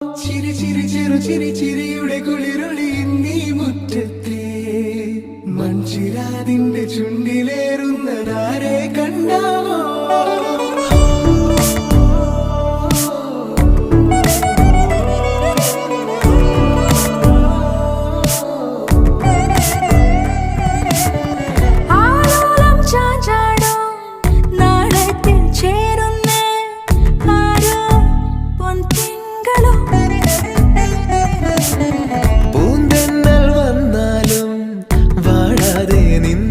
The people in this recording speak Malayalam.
ചിരി ചിരി ചെറു ചിരി ചിരിയുടെ കുളിരൊളി നീ മുറ്റത്തെ മൺചിരാതിന്റെ ചുണ്ടിലെ അറിയാതെ നിന്ന